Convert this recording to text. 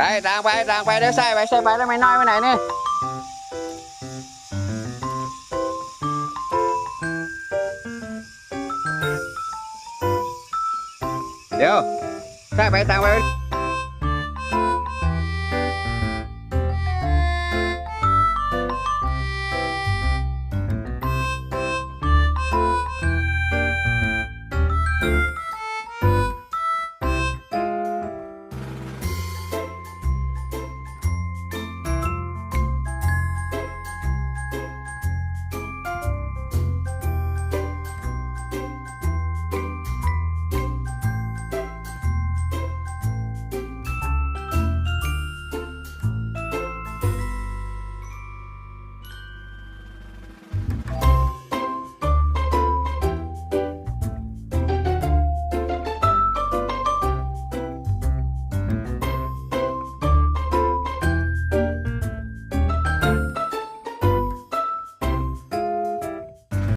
ไปต่างไปต่างไปได้วใส่ไปใส่ไปแล้วไม่น้อยไปไหนนี่เดี๋ยวใส่ไปต่างไป